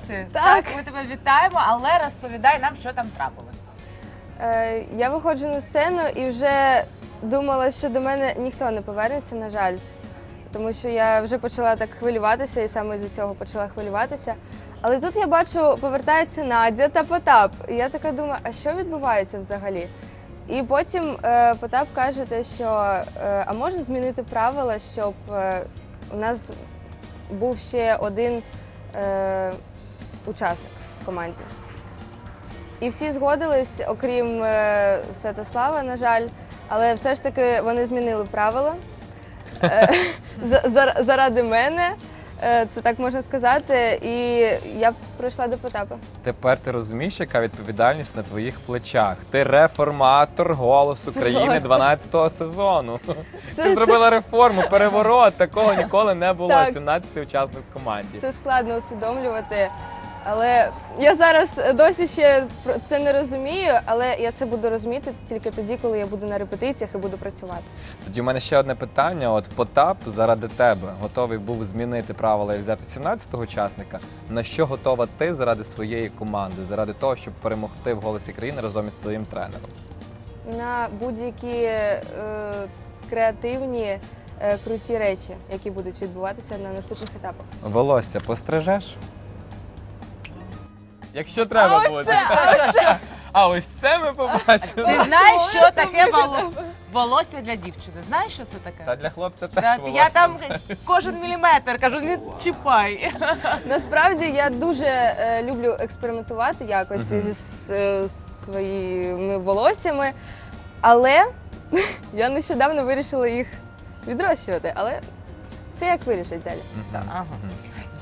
голоси. Так. Ми тебе вітаємо, але розповідай нам, що там трапилось. Е, я виходжу на сцену і вже думала, що до мене ніхто не повернеться, на жаль. Тому що я вже почала так хвилюватися і саме з цього почала хвилюватися. Але тут я бачу, повертається Надя та Потап. І я така думаю, а що відбувається взагалі? І потім е, Потап каже те, що е, а може змінити правила, щоб е, у нас був ще один е, учасник в команді. І всі згодились, окрім е, Святослава, на жаль, але все ж таки вони змінили правила е, за- за- заради мене. е, Це так можна сказати, і я прийшла до Потапа. Тепер ти розумієш, яка відповідальність на твоїх плечах. Ти реформатор голос України Просто. 12-го сезону. Це- Ти зробила реформу, переворот. Такого ніколи не було. Так. 17-й учасник в команді. Це складно усвідомлювати. Але я зараз досі ще це не розумію, але я це буду розуміти тільки тоді, коли я буду на репетиціях і буду працювати. Тоді в мене ще одне питання. От Потап заради тебе готовий був змінити правила і взяти 17-го учасника. На що готова ти заради своєї команди, заради того, щоб перемогти в голосі країни разом із своїм тренером? на будь-які е, креативні, е, круті речі, які будуть відбуватися на наступних етапах. Волосся пострижеш? Якщо треба А ось буде. це, а ось це. А ось це ми побачили. Ти знаєш, що таке воло- волосся для дівчини? Знаєш, що це таке? Та для хлопця теж Та, волосся. Я там кожен міліметр кажу, не чіпай. Насправді я дуже е, люблю експериментувати якось зі с- е, своїми волоссями, але я нещодавно вирішила їх відрощувати. Але це як вирішить далі. Ага.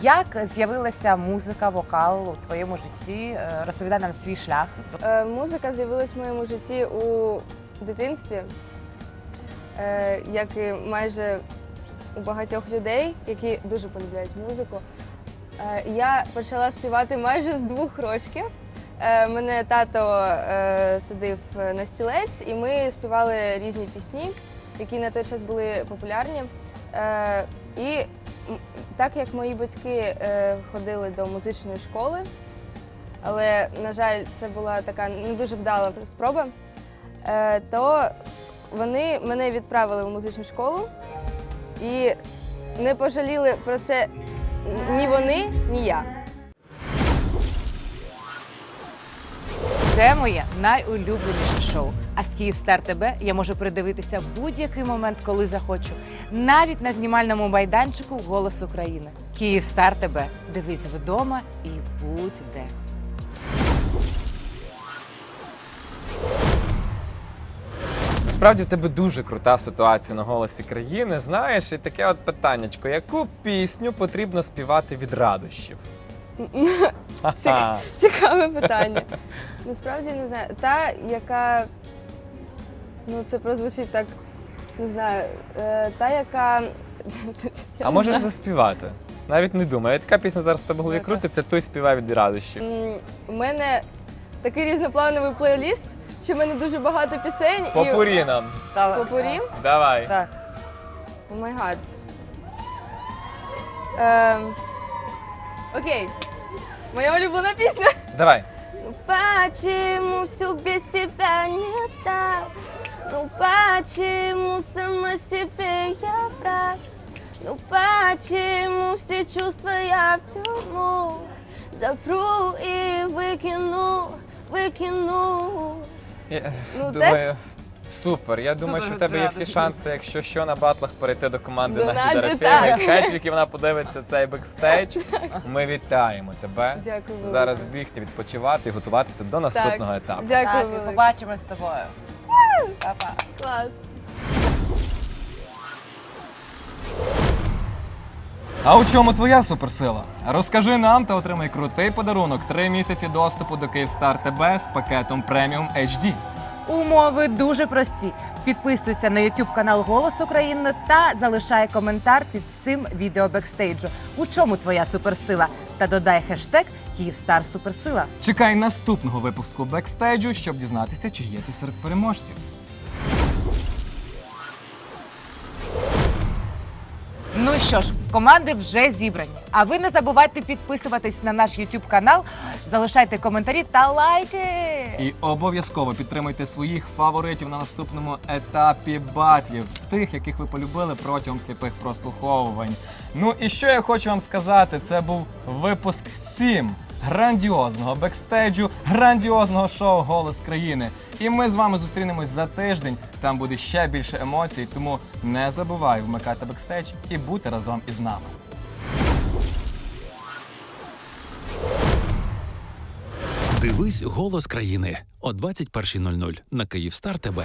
Як з'явилася музика, вокал у твоєму житті? Е, Розповідай нам свій шлях. Е, Музика з'явилась в моєму житті у дитинстві, е, як і майже у багатьох людей, які дуже полюбляють музику. Е, Я почала співати майже з двох років. Е, Мене тато е, сидив на стілець, і ми співали різні пісні, які на той час були популярні. Е, І так як мої батьки е, ходили до музичної школи, але, на жаль, це була така не дуже вдала спроба, е, то вони мене відправили в музичну школу і не пожаліли про це ні вони, ні я. Це моє найулюбленіше шоу. А з Київстар ТБ я можу передивитися в будь-який момент, коли захочу. Навіть на знімальному майданчику Голос України. Київстар ТБ. Дивись вдома і будь де. Насправді в тебе дуже крута ситуація на голосі країни. Знаєш, і таке от питаннячко: яку пісню потрібно співати від радощів? Цікаве питання. Насправді не знаю. Та, яка ну це прозвучить так, не знаю, е, та, яка. А можеш заспівати? Навіть не думаю. Я Така пісня зараз в тебе в голові Добре. крутиться, той співає від радощів. М, У мене такий різноплановий плейліст, що в мене дуже багато пісень і Попурі нам. попурі. Давай. Так. О май гад. Ем, Окей. Моя улюблена пісня. Давай. Ну почему все без тебя не так? Ну почему сама себе я враг? Ну почему все чувства я в тюрьму запру и выкину, выкину? Я Ну, думаю, текст. Супер. Я думаю, що в тебе є всі шанси, якщо що на батлах перейти до команди До Наді Наді, Дорофєєвої. так. Вона подивиться цей бекстейдж. Ми вітаємо тебе. Дякую велике. Зараз бігти, відпочивати і готуватися до наступного етапу. Дякую Так, і велике. побачимось з тобою. Па-па. Клас. А у чому твоя суперсила? Розкажи нам та отримай крутий подарунок. Три місяці доступу до Київстар ТБ з пакетом преміум HD. Умови дуже прості. Підписуйся на YouTube канал Голос України та залишай коментар під цим відео бекстейджу. У чому твоя суперсила? Та додай хештег Київстар Суперсила. Чекай наступного випуску бекстейджу, щоб дізнатися, чи є ти серед переможців. Що ж, команди вже зібрані. А ви не забувайте підписуватись на наш YouTube канал, залишайте коментарі та лайки. І обов'язково підтримуйте своїх фаворитів на наступному етапі батлів, тих, яких ви полюбили протягом сліпих прослуховувань. Ну і що я хочу вам сказати, це був випуск 7 грандіозного бекстейджу, грандіозного шоу Голос країни. І ми з вами зустрінемось за тиждень. Там буде ще більше емоцій, тому не забувай вмикати бекстейдж і бути разом із нами. Дивись голос країни о 21.00 на Київстар ТБ.